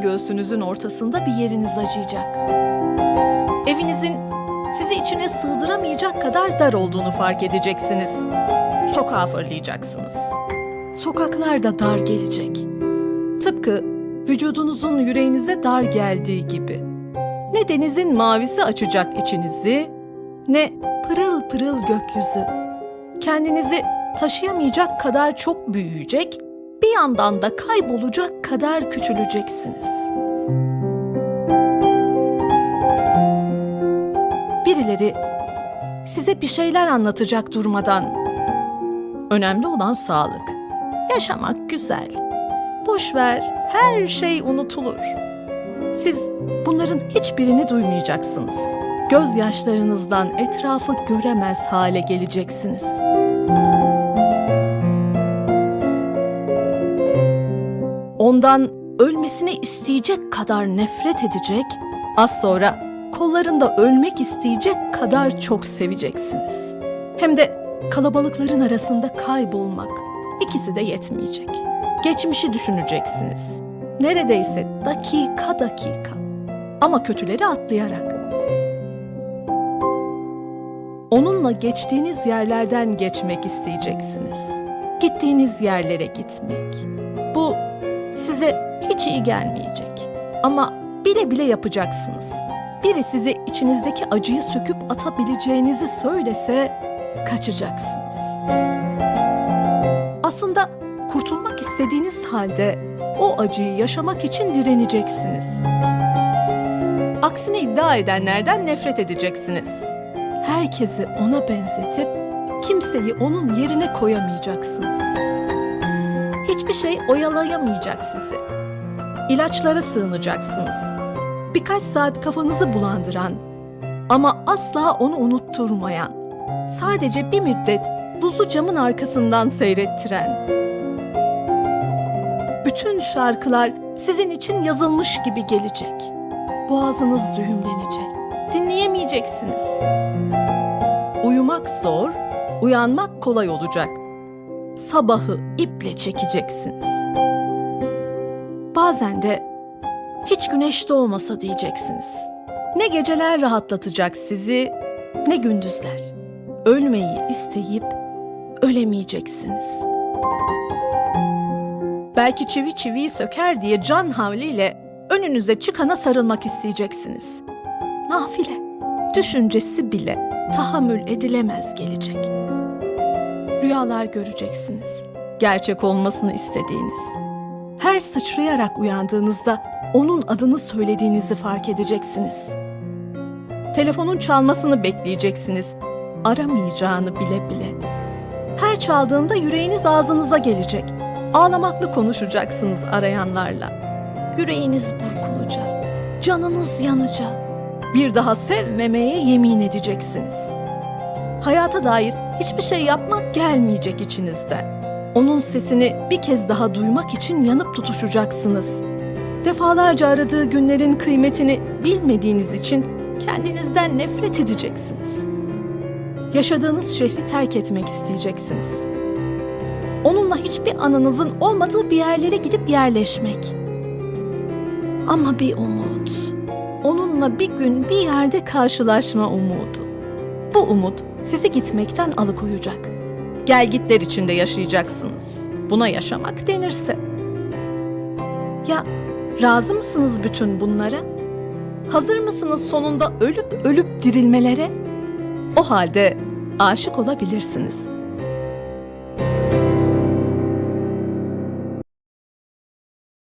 göğsünüzün ortasında bir yeriniz acıyacak. Evinizin sizi içine sığdıramayacak kadar dar olduğunu fark edeceksiniz. Sokağa fırlayacaksınız. Sokaklar da dar gelecek. Tıpkı vücudunuzun yüreğinize dar geldiği gibi. Ne denizin mavisi açacak içinizi, ne pırıl pırıl gökyüzü. Kendinizi taşıyamayacak kadar çok büyüyecek, yandan da kaybolacak kadar küçüleceksiniz. Birileri size bir şeyler anlatacak durmadan. Önemli olan sağlık. Yaşamak güzel. Boş ver, her şey unutulur. Siz bunların hiçbirini duymayacaksınız. Gözyaşlarınızdan etrafı göremez hale geleceksiniz. Ondan ölmesini isteyecek kadar nefret edecek, az sonra kollarında ölmek isteyecek kadar çok seveceksiniz. Hem de kalabalıkların arasında kaybolmak ikisi de yetmeyecek. Geçmişi düşüneceksiniz. Neredeyse dakika dakika. Ama kötüleri atlayarak. Onunla geçtiğiniz yerlerden geçmek isteyeceksiniz. Gittiğiniz yerlere gitmek. Bu size hiç iyi gelmeyecek. Ama bile bile yapacaksınız. Biri size içinizdeki acıyı söküp atabileceğinizi söylese kaçacaksınız. Aslında kurtulmak istediğiniz halde o acıyı yaşamak için direneceksiniz. Aksini iddia edenlerden nefret edeceksiniz. Herkesi ona benzetip kimseyi onun yerine koyamayacaksınız. Hiçbir şey oyalayamayacak sizi. İlaçlara sığınacaksınız. Birkaç saat kafanızı bulandıran ama asla onu unutturmayan, sadece bir müddet buzlu camın arkasından seyrettiren. Bütün şarkılar sizin için yazılmış gibi gelecek. Boğazınız düğümlenecek. Dinleyemeyeceksiniz. Uyumak zor, uyanmak kolay olacak. Sabahı iple çekeceksiniz. Bazen de hiç güneş doğmasa diyeceksiniz. Ne geceler rahatlatacak sizi, ne gündüzler. Ölmeyi isteyip ölemeyeceksiniz. Belki çivi çiviyi söker diye can havliyle önünüze çıkana sarılmak isteyeceksiniz. Nafile, düşüncesi bile tahammül edilemez gelecek. Rüyalar göreceksiniz. Gerçek olmasını istediğiniz. Her sıçrayarak uyandığınızda onun adını söylediğinizi fark edeceksiniz. Telefonun çalmasını bekleyeceksiniz. Aramayacağını bile bile. Her çaldığında yüreğiniz ağzınıza gelecek. Ağlamaklı konuşacaksınız arayanlarla. Yüreğiniz burkulacak. Canınız yanacak. Bir daha sevmemeye yemin edeceksiniz. Hayata dair hiçbir şey yapmak gelmeyecek içinizden. Onun sesini bir kez daha duymak için yanıp tutuşacaksınız. Defalarca aradığı günlerin kıymetini bilmediğiniz için kendinizden nefret edeceksiniz. Yaşadığınız şehri terk etmek isteyeceksiniz. Onunla hiçbir anınızın olmadığı bir yerlere gidip yerleşmek. Ama bir umut. Onunla bir gün bir yerde karşılaşma umudu. Bu umut sizi gitmekten alıkoyacak. Gel gitler içinde yaşayacaksınız. Buna yaşamak denirse. Ya razı mısınız bütün bunlara? Hazır mısınız sonunda ölüp ölüp dirilmelere? O halde aşık olabilirsiniz.